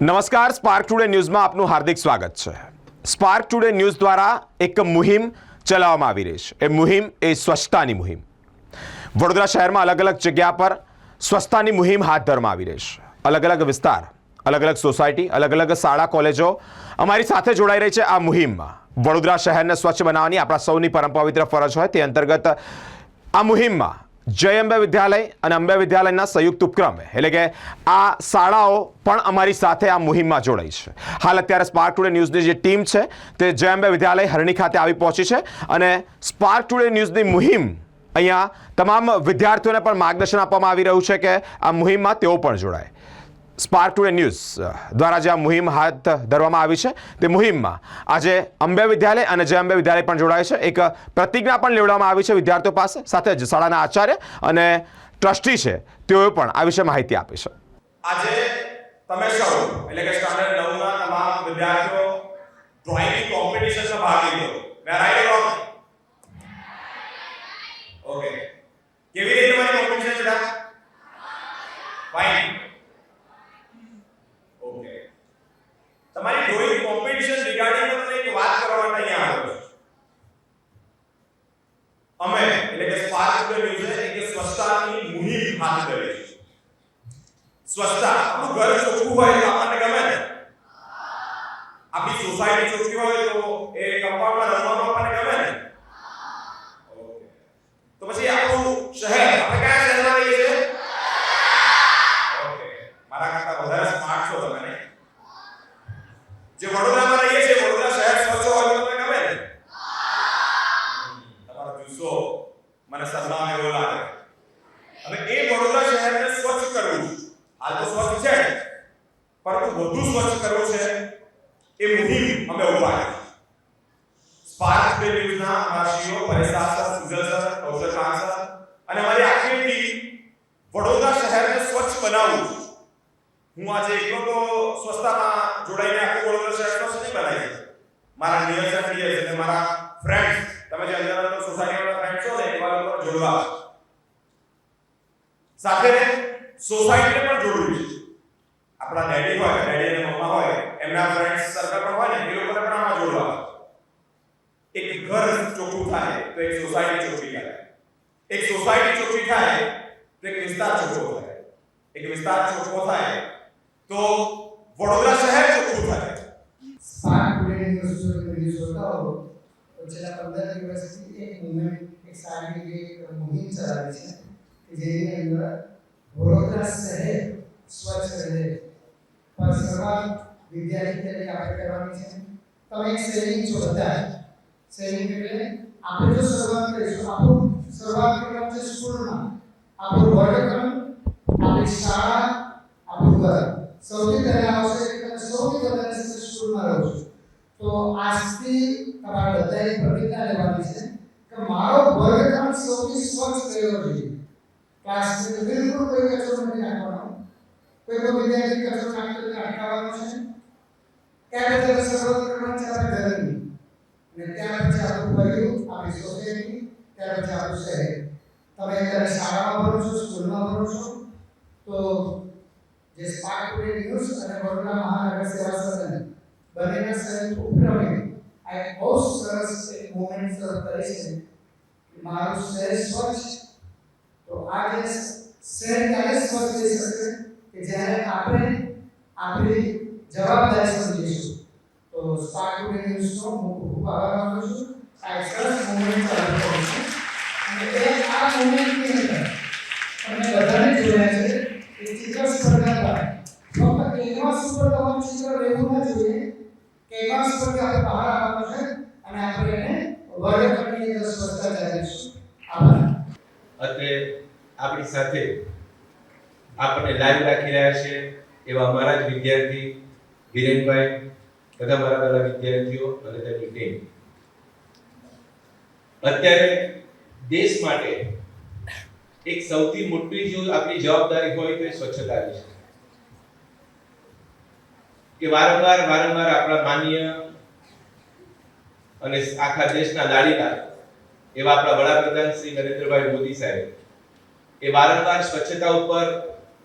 નમસ્કાર spark today ન્યૂઝમાં આપનું હાર્દિક સ્વાગત છે. સ્પાર્ક ટુડે ન્યૂઝ દ્વારા એક મુહિમ ચલાવવામાં આવી રહી છે. એ મુહિમ એ સ્વચ્છતાની મુહિમ. વડોદરા શહેરમાં અલગ અલગ જગ્યા પર સ્વચ્છતાની મુહિમ હાથ ધરવામાં આવી રહી છે. અલગ અલગ વિસ્તાર, અલગ અલગ સોસાયટી, અલગ અલગ શાળા, કોલેજો અમારી સાથે જોડાઈ રહી છે આ મુહિમમાં. વડોદરા શહેરને સ્વચ્છ બનાવવાની આપણા સૌની પરમ પવિત્ર ફરજ હોય તે અંતર્ગત આ મુહિમમાં જય અંબે વિદ્યાલય અને અંબે વિદ્યાલયના સંયુક્ત ઉપક્રમે. એટલે કે આ શાળાઓ પણ અમારી સાથે આ મુહિમમાં જોડાઈ છે. હાલ અત્યારે સ્પાર્ક ટુડે ન્યૂઝની જે ટીમ છે, તે જય અંબે વિદ્યાલય હરણી ખાતે આવી પહોંચી છે અને સ્પાર્ક ટુડે ન્યૂઝની મુહિમ અહીંયા તમામ વિદ્યાર્થીઓને પણ માર્ગદર્શન આપવામાં આવી રહ્યું છે કે આ મુહિમમાં તેઓ પણ જોડાય. સ્પાર્ક ટુડે ન્યૂઝ દ્વારા જે આ મુહિમ હાથ ધરવામાં આવી છે, તે મુહિમમાં આજે અંબે વિદ્યાલય અને જે અંબે વિદ્યાલય પણ જોડાય છે. એક પ્રતિજ્ઞા પણ લેવડાવવામાં આવી છે વિદ્યાર્થીઓ પાસે, સાથે જ શાળાના આચાર્ય અને ટ્રસ્ટી છે, તેઓએ પણ આ વિશે માહિતી આપી છે. આજે તમે સૌ, એટલે કે સ્ટાન્ડર્ડ 9 ના તમામ વિદ્યાર્થીઓ ડ્રોઈંગ કોમ્પિટિશનમાં ભાગ લીધો. મે રાઈટ ઓર ઓકે કેવી રીતે તમારી કોમ્પિટિશન છે ફાઇન ઓકે તમારી ડ્રોઈંગ કોમ્પિટિશન રિગાર્ડિંગ તમને એક વાત કરવા માટે અહીંયા આવ્યો અમે, એટલે કે સ્પાર્ક ટુ ન્યૂઝે એક સ્વચ્છતાની મુહિમ હાથ ધરી છે. સ્વચ્છતા, આપણું ઘર ચોખ્ખું હોય તો આપણને ગમે ને? આપણી સોસાયટી ચોખ્ખી હોય તો એ કમ્પાઉન્ડમાં રમવાનું આપણને ગમે ને? તો પછી આપણું શહેર આપણે કયા શહેરમાં રહીએ છીએ ઓકે મારા કરતા વધારે સ્માર્ટ છો તમે નહીં જે વડોદરામાં રહીએ છીએ વડોદરા શહેર સ્વચ્છ હોય તો તમને ગમે ને હમ, તમારો જુસ્સો મને સરનામ એવો લાગે અને એ વડોદરા શહેરને સ્વચ્છ કરવું છે. હાલ તો સ્વચ્છ છે પરંતુ વધુ સ્વચ્છ કરવું છે એ મુહિમ અમે ઉપાડી સ્પાર્ક બે ન્યૂઝના અમારા સીઓ પરેશાન sir Sujal sir Kaushal Khan sir અને અમારી આખી ટીમ વડોદરા શહેરને સ્વચ્છ બનાવવું છે. હું આજે એકલો તો સ્વચ્છતામાં જોડાઈને આખું વડોદરા શહેર સ્વચ્છ નહીં બનાવી શકું. મારા નિયર ડીએસ અને મારા ફ્રેન્ડ્સ તમે જે અંદર અંદર સોસાયટીના ફ્રેન્ડ્સ છો ને એવા લોકો જોડવા સાથે સોસાયટીને પણ જોડવી છે આપણા ડેડી હોય ડેડી અને મમ્મા હોય એમના ફ્રેન્ડ્સ સર્કલ પણ હોય ને એ લોકોને પણ આમાં જોડવા એક ઘર ચોખ્ખું થાય તો એક સોસાયટી ચોખ્ખી થાય એક સોસાયટી ચોખ્ખી થાય તો એક વિસ્તાર ચોખ્ખો થાય એક વિસ્તાર ચોખ્ખો થાય તો વડોદરા શહેર ચોખ્ખું થાય સ્પાર્ક ટુડે ન્યૂઝ જો તમે ન્યૂઝ જોતા હો તો છેલ્લા પંદર દિવસથી એક મુવમેન્ટ એક સારી એક મુહિમ ચલાવી છે કે જેની અંદર વડોદરા શહેર સ્વચ્છ રહે. પર શરૂઆત વિદ્યાર્થી તરીકે આપણે કરવાની છે. તમે એક સેવિંગ છો બધા સેવિંગ એટલે આપણે જો શરૂઆત કરીશું, આપણું શરૂઆત કરવાનું છે સ્કૂલમાં. આપણું વર્ગખંડ, આપણી શાળા, આપણું ઘર. સૌથી પહેલા આવશે કે તમે સૌથી વધારે સ્કૂલમાં રહો છો. તો આજથી તમારે બધાએ પ્રતિજ્ઞા લેવાની છે કે મારો વર્ગખંડ સૌથી સ્વચ્છ કયો જોઈએ ક્લાસની બિલકુલ કોઈ કચરો નથી નાખવાનો કોઈ પણ વિદ્યાર્થી કચરો નાખતો તેને અટકાવવાનો છે ક્યારે ત્યારે શરૂઆત કરવાની છે આપણે ઘરની અને ત્યાર પછી આપણું પરિયું આપણી સોસાયટી ત્યાર પછી આપણું શહેર તમે અત્યારે શાળામાં ભણો છો સ્કૂલમાં ભણો છો તો જે સ્પાર્ક ટુડે ન્યૂઝ અને વડોદરા મહાનગર સેવા સદન બંનેના સંયુક્ત ઉપક્રમે આ એક બહુ સરસ મુવમેન્ટ શરૂ કરી છે મારું શહેર સ્વચ્છ તો આ જે શહેર ત્યારે સ્વચ્છ થઈ શકશે કે જ્યારે આપણે આપણી જવાબદારી સમજીશું તો સ્પાર્ક ટુડે ન્યૂઝનો ખૂબ આભાર માનું છું. આ સરસ મુવમેન્ટ ચાલુ કરું છું. અને એ આ મુવમેન્ટની અંદર તમને બધાને જોયા છે કે ચિત્ર સ્પર્ધા ફક્ત કેનવાસ ઉપર તમારું ચિત્ર રહેવું ના જોઈએ. કેનવાસ પર આપણે બહાર આવવાનું છે અને આપણે એને વર્ગખંડની અંદર સ્પર્ધા ચાલીશું આપણી સાથે આપણને લાઈવ રાખી રહ્યા છે એવા અમારા જ વિદ્યાર્થી વિરેનભાઈ, બધા મારા બધા વિદ્યાર્થીઓ અને તેમની ટીમ અત્યારે દેશ માટે એક સૌથી મોટી જો આપણી જવાબદારી હોય તો એ સ્વચ્છતાની છે. કે વારંવાર વારંવાર આપણા માન્ય અને આખા દેશના લાડીલા એવા આપણા વડાપ્રધાન શ્રી નરેન્દ્રભાઈ મોદી સાહેબ એ વારંવાર સ્વચ્છતા ઉપર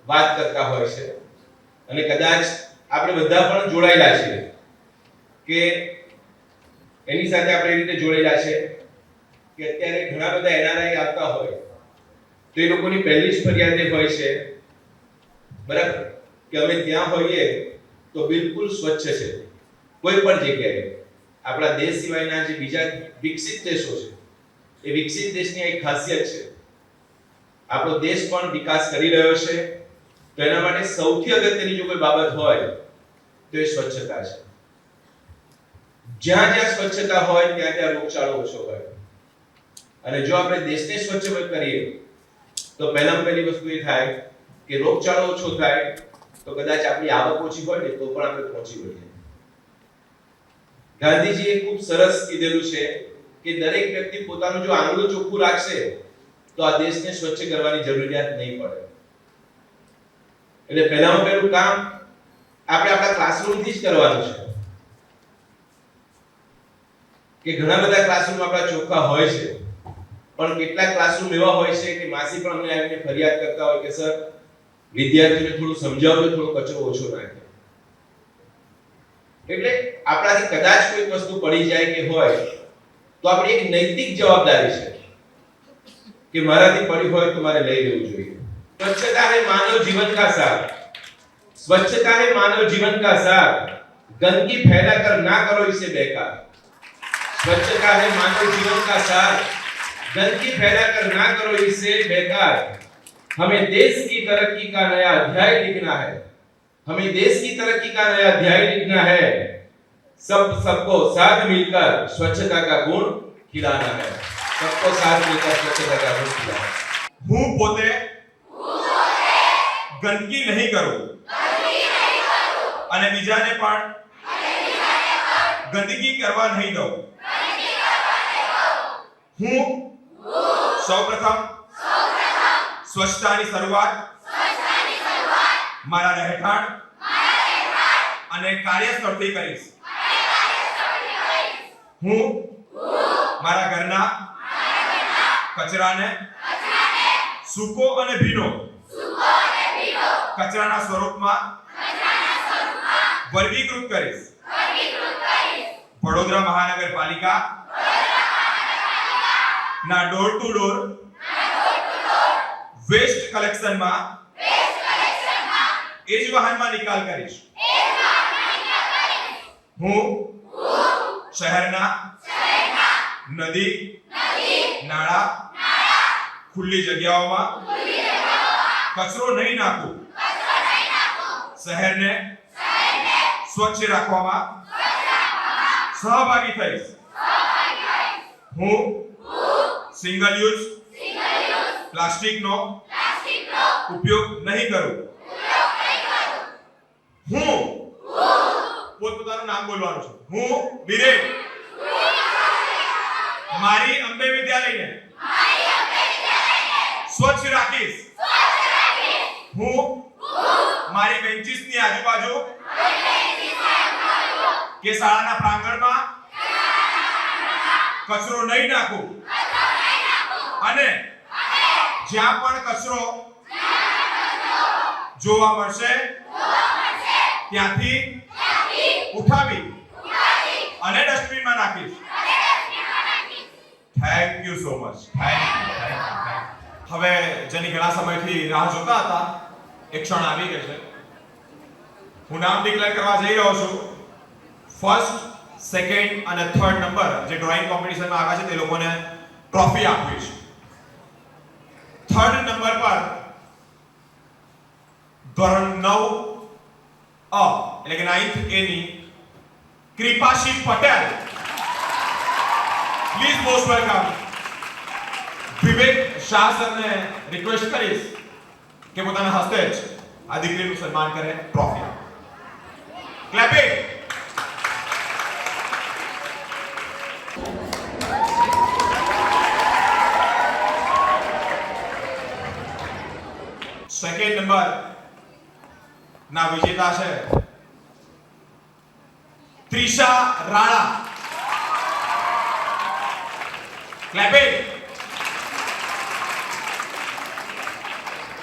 વાત કરતા હોય છે. અને કદાચ આપણે બધા પણ જોડાયેલા છીએ કે એની સાથે આપણે એ રીતે જોડાયેલા છે કે અત્યારે ઘણા બધા એનઆરઆઈ આવતા હોય તો એ લોકોની પહેલી જ ફરિયાદ એ હોય છે, બરાબર? કે અમે ત્યાં હોઈએ તો બિલકુલ સ્વચ્છ છે. કોઈ પણ જગ્યાએ. આપણા દેશ સિવાયના જે બીજા વિકસિત દેશો છે, એ વિકસિત દેશની એક ખાસિયત છે. આપણો દેશ પણ વિકાસ કરી રહ્યો છે. તો એના માટે સૌથી અગત્યની જો કોઈ બાબત હોય, તો એ સ્વચ્છતા છે. જ્યાં જ્યાં સ્વચ્છતા હોય, ત્યાં ત્યાં રોગચાળો ઓછો હોય. અને જો આપણે દેશને સ્વચ્છ કરીએ, તો પહેલામાં પહેલી વસ્તુ એ થાય કે રોગચાળો ઓછો થાય, તો કદાચ આપણી આવક ઓછી હોય ને, તો પણ આપણે પહોંચી વળીએ. ગાંધીજીએ ખૂબ સરસ કીધેલું છે કે દરેક વ્યક્તિ પોતાનું જો આંગળું ચોખ્ખું રાખશે તો આ દેશને સ્વચ્છ કરવાની જરૂરિયાત નહીં પડે. એટલે પહેલામાં પહેલું કામ આપણે આપણા ક્લાસરૂમથી જ કરવાનું છે. કે ઘણા બધા ક્લાસરૂમ આપણા ચોખ્ખા હોય છે. પણ કેટલાક ક્લાસરૂમ એવા હોય છે કે માસી પણ અમને આવીને ફરિયાદ કરતા હોય કે, સર, વિદ્યાર્થીઓને થોડું સમજાવજો થોડો કચરો ઓછો નાખે. એટલે આપણાથી કદાચ કોઈ વસ્તુ પડી જાય કે હોય, તો આપણી એક નૈતિક જવાબદારી છે. કે મારાથી પડી હોય તો મારે લઈ લેવું જોઈએ स्वच्छता है मानव जीवन का सार स्वच्छता है मानव जीवन का सार गंदगी फैलाकर ना करो इसे बेकार स्वच्छता है मानव जीवन का सार गंदगी फैलाकर ना करो इसे बेकार हमें देश की तरक्की का नया अध्याय लिखना है हमें देश की तरक्की का नया अध्याय लिखना है सब सबको साथ मिलकर स्वच्छता का गुण खिलाना है सबको साथ मिलकर स्वच्छता का गुण खिलाना है હું પોતે ગંદકી નહીં કરું અને બીજાને પણ ગંદકી કરવા નહીં દઉં હું સૌપ્રથમ સ્વચ્છતાની શરૂઆત મારા રહેઠાણ અને કાર્યસ્થળથી કરીશ હું મારા ઘરના કચરાને? સૂકો અને ભીનો. કચરાના સ્વરૂપમાં વર્ગીકૃત કરીશ. વડોદરા મહાનગરપાલિકા ના ડોર ટુ ડોર વેસ્ટ કલેક્શનમાં એ જ વાહનમાં નિકાલ કરીશ. હું શહેરના નદી, નાળા ખુલ્લી જગ્યાઓમાં કચરો નહીં નાખો. શહેરને સ્વચ્છ રાખવામાં સહભાગી થઈશ. હું સિંગલ યુઝ પ્લાસ્ટિકનો ઉપયોગ નહીં કરું. હું પોતપોતાનું નામ બોલવાનું છું. હું વિરેન. મારી અંબે વિદ્યાલયને સ્વચ્છ રાખીશ. હું મારી બેન્ચીસની આજુબાજુ કે શાળાના પ્રાંગણમાં કચરો નહીં નાખું. અને જ્યાં પણ કચરો જોવા મળશે, ત્યાંથી ઉઠાવી અને ડસ્ટબિનમાં નાખીશ. Thank you so much thank હવે જેની ઘણા સમયથી રાહ જોતા હતા એ ક્ષણ આવી ગઈ છે. હું નામ ડિક્લેર કરવા જઈ રહ્યો છું. ફર્સ્ટ સેકન્ડ અને થર્ડ નંબર જે ડ્રોઈંગ કોમ્પિટિશનમાં આવ્યા છે, તે લોકોને ટ્રોફી આપવી છે. થર્ડ નંબર પર ધોરણ નવ અ, એટલે કે ninth A Krupashi Patel. Please most welcome Vivek Shah સરને રિક્વેસ્ટ કરીશ કે પોતાના હસ્તે જ આ દીકરીનું સન્માન કરે ટ્રોફી ક્લેપિંગ સેકન્ડ નંબર ના વિજેતા છે ત્રિષા રાણા ક્લેપિંગ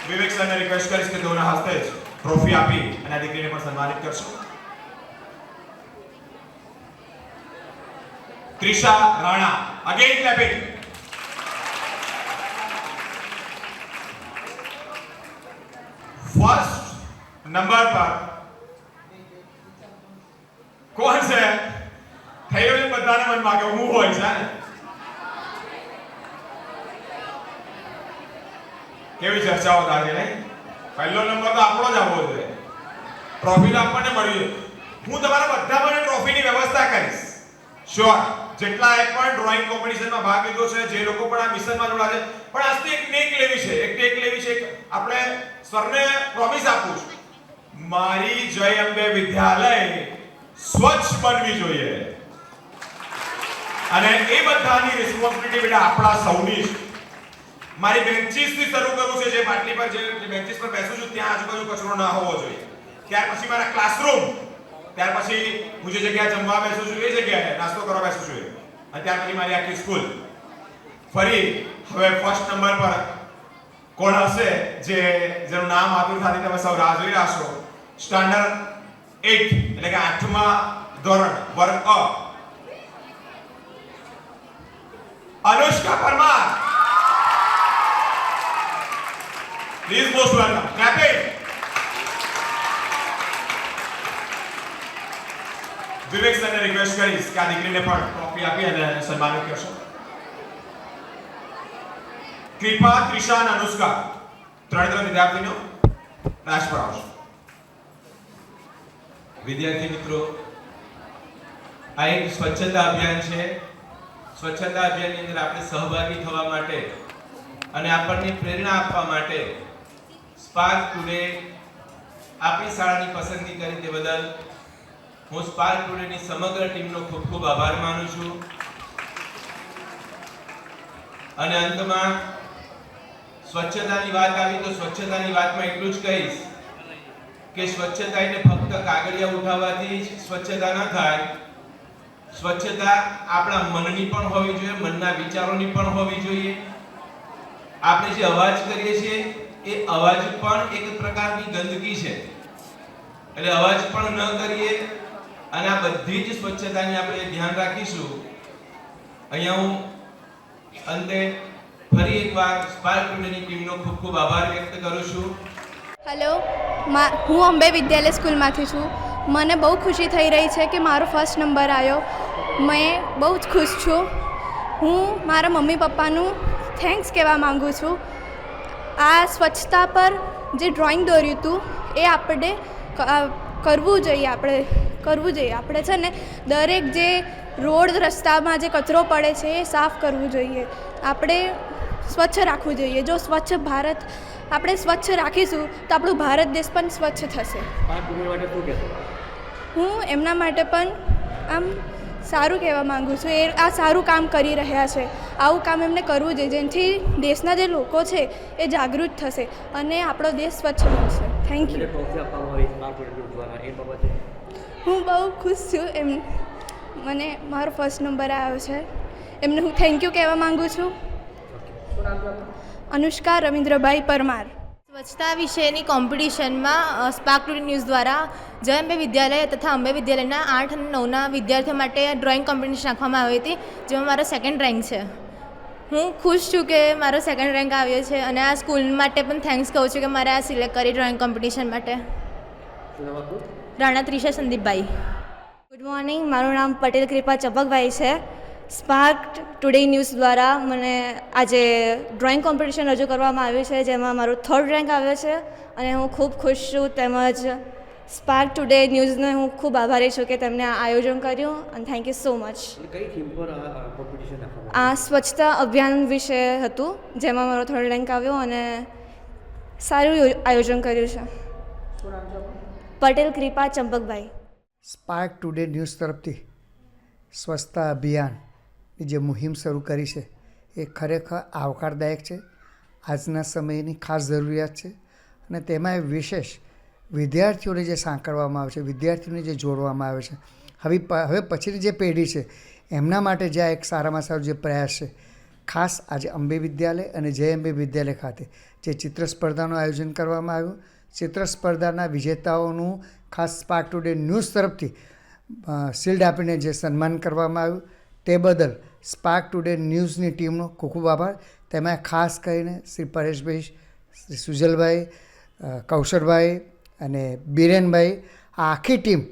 વિવેક સરને રિક્વેસ્ટ કરીશ કે તેઓના હસ્તે જ ટ્રોફી આપી અને આ દીકરીને પણ સન્માનિત કરશો. Trisha Rana again clapping first number પર કોણ છે? થઈ ગયું બધાને મનમાં કે હું હોય છે કેવી ચર્ચાઓ થાય નહીં? પહેલો નંબર તો આપણો જ આવવો જોઈએ. ટ્રોફી તો આપણને મળી. હું તમારા બધા માટે ટ્રોફીની વ્યવસ્થા કરીશ. શ્યોર જેટલા એક પણ ડ્રોઈંગ કોમ્પિટિશનમાં ભાગ લીધો છે, જે લોકો પણ આ મિશનમાં જોડાશે પણ આજથી એક ટેક લેવી છે. એક ટેક લેવી છે આપણે સરને પ્રોમિસ આપું છું. મારી જય અંબે વિદ્યાલય સ્વચ્છ બનવી જોઈએ. અને એ બધાની રિસ્પોન્સિબિલિટી બેટા આપણા સૌની છે મારી બેન્ચીસથી શરૂ કરવું છે, જે પાટલી પર જે બેન્ચીસ પર બેસું છું, ત્યાં આજુબાજુ કચરો ના હોવો જોઈએ. ત્યાર પછી મારા ક્લાસરૂમ ત્યાર પછી હું જે જગ્યાએ જમવા બેસું છું, એ જગ્યાએ નાસ્તો કરવા બેસું છું. અને ત્યાર પછી મારી આખી સ્કૂલ ફરી હવે ફર્સ્ટ નંબર પર કોણ હશે, જે, જેનું નામ આતુરતાથી તમે સૌ રાહ જોઈ રહ્યા છો સ્ટાન્ડર્ડ 8 એટલે કે આઠમા ધોરણ, વર્ગ અ. Anushka Parmar. Please most welcome clapping Vivek સરને રિક્વેસ્ટ કરીશ કે આ દીકરીને પણ ટ્રોફી આપી અને સન્માનિત કરશો કૃપા ત્રિષા અને અનુષ્કા ત્રણ ત્રણ વિદ્યાર્થીઓ રાજ પર આવશે વિદ્યાર્થી મિત્રો આ એક સ્વચ્છતા અભિયાન છે. સ્વચ્છતા અભિયાનની અંદર આપણે સહભાગી થવા માટે અને આપણને પ્રેરણા આપવા માટે સ્પાર્ક ટુડે આપણી શાળાની પસંદગી કરી તે બદલ હું સ્પાર્ક ટુડેની સમગ્ર ટીમનો ખૂબ ખૂબ આભાર માનું છું. અને અંતમાં સ્વચ્છતાની વાત આવી તો સ્વચ્છતાની વાતમાં એટલું જ કહીશ કે સ્વચ્છતા એટલે ફક્ત કાગળિયા ઉઠાવવાથી સ્વચ્છતા ન થાય. સ્વચ્છતા આપણા મનની પણ હોવી જોઈએ, મનના વિચારોની પણ હોવી જોઈએ. આપણે જે અવાજ કરીએ છીએ એ અવાજ પણ એક પ્રકારની ગંદકી છે. એટલે અવાજ પણ ન કરીએ અને આ બધી જ સ્વચ્છતાની આપણે ધ્યાન રાખીશું. અહીંયા હું અંતે ફરી એકવાર સ્પાર્ક ટુડેની ટીમનો ખૂબ ખૂબ આભાર વ્યક્ત કરું છું. હેલો હું અંબે વિદ્યાલય સ્કૂલમાંથી છું. મને બહુ ખુશી થઈ રહી છે કે મારો ફર્સ્ટ નંબર આવ્યો. મેં બહુ જ ખુશ છું. હું મારા મમ્મી પપ્પાનું થેન્ક્સ કહેવા માગું છું. આ સ્વચ્છતા પર જે ડ્રોઈંગ દોર્યું હતું એ આપણે કરવું જોઈએ આપણે કરવું જોઈએ. આપણે છે ને દરેક જે રોડ રસ્તામાં જે કચરો પડે છે એ સાફ કરવું જોઈએ. આપણે સ્વચ્છ રાખવું જોઈએ. જો સ્વચ્છ ભારત આપણે સ્વચ્છ રાખીશું તો આપણું ભારત દેશ પણ સ્વચ્છ થશે. હું એમના માટે પણ આમ સારું કહેવા માગું છું. એ આ સારું કામ કરી રહ્યા છે. આવું કામ એમને કરવું જોઈએ. જેનાથી દેશના જે લોકો છે એ જાગૃત થશે અને આપણો દેશ સ્વચ્છ બનશે. થેન્ક યુ હું બહુ ખુશ છું એમ. મને મારો ફર્સ્ટ નંબર આવ્યો છે. એમને હું થેન્ક યુ કહેવા માગું છું. અનુષ્કા રવિન્દ્રભાઈ પરમાર. સ્વચ્છતા વિશેની કોમ્પિટિશનમાં સ્પાર્ક ન્યૂઝ દ્વારા જયંબે વિદ્યાલય તથા અંબે વિદ્યાલયના આઠ અને નવના વિદ્યાર્થીઓ માટે ડ્રોઈંગ કોમ્પિટિશન રાખવામાં આવી હતી, જેમાં મારો સેકન્ડ રેન્ક છે. હું ખુશ છું કે મારો સેકન્ડ રેન્ક આવ્યો છે અને આ સ્કૂલ માટે પણ થેન્ક્સ કહું છું કે મારે આ સિલેક્ટ કરી ડ્રોઈંગ કોમ્પિટિશન માટે. રાણા ત્રિષા સંદીપભાઈ. ગુડ મોર્નિંગ મારું નામ પટેલ કૃપા ચપકભાઈ છે. સ્પાર્ક ટુડે ન્યૂઝ દ્વારા મને આજે ડ્રોઈંગ કોમ્પિટિશન રજૂ કરવામાં આવ્યું છે જેમાં મારો થર્ડ રેન્ક આવ્યો છે અને હું ખૂબ ખુશ છું. તેમજ સ્પાર્ક ટુડે ન્યૂઝને હું ખૂબ આભારી છું કે તેમને આ આયોજન કર્યું અને થેન્ક યુ સો મચ એટલે કઈ થીમ પર આ કોમ્પિટિશન રાખવામાં આ સ્વચ્છતા અભિયાન વિશે હતું જેમાં મારો થર્ડ રેન્ક આવ્યો અને સારું આયોજન કર્યું છે. Patel Krupa Champakbhai. Spark today news તરફથી સ્વચ્છતા અભિયાનની જે મુહિમ શરૂ કરી છે, એ ખરેખર આવકારદાયક છે. આજના સમયની ખાસ જરૂરિયાત છે અને તેમાં વિશેષ વિદ્યાર્થીઓને જે સાંકળવામાં આવે છે, વિદ્યાર્થીઓને જે જોડવામાં આવે છે. હવે હવે પછીની જે પેઢી છે, એમના માટે જે આ એક સારામાં સારો જે પ્રયાસ છે, ખાસ આજે અંબે વિદ્યાલય અને જય અંબે વિદ્યાલય ખાતે જે ચિત્ર સ્પર્ધાનું આયોજન કરવામાં આવ્યું. ચિત્ર સ્પર્ધાના વિજેતાઓનું ખાસ સ્પાર્ક ટુડે ન્યૂઝ તરફથી શિલ્ડ આપીને જે સન્માન કરવામાં આવ્યું. તે બદલ સ્પાર્ક ટુડે ન્યૂઝની ટીમનો ખૂબ ખૂબ આભાર. તેમાં ખાસ કરીને શ્રી પરેશભાઈ, શ્રી સુજલભાઈ કૌશરભાઈ અને બિરેનભાઈ, આ આખી ટીમ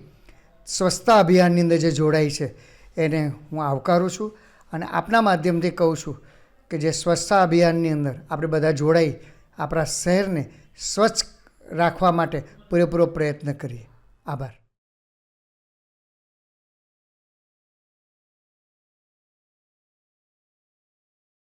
સ્વચ્છતા અભિયાનની અંદર જે જોડાઈ છે એને હું આવકારું છું અને આપના માધ્યમથી કહું છું કે જે સ્વચ્છતા અભિયાનની અંદર આપણે બધા જોડાઈ આપણા શહેરને સ્વચ્છ રાખવા માટે પૂરેપૂરો પ્રયત્ન કરીએ. આભાર.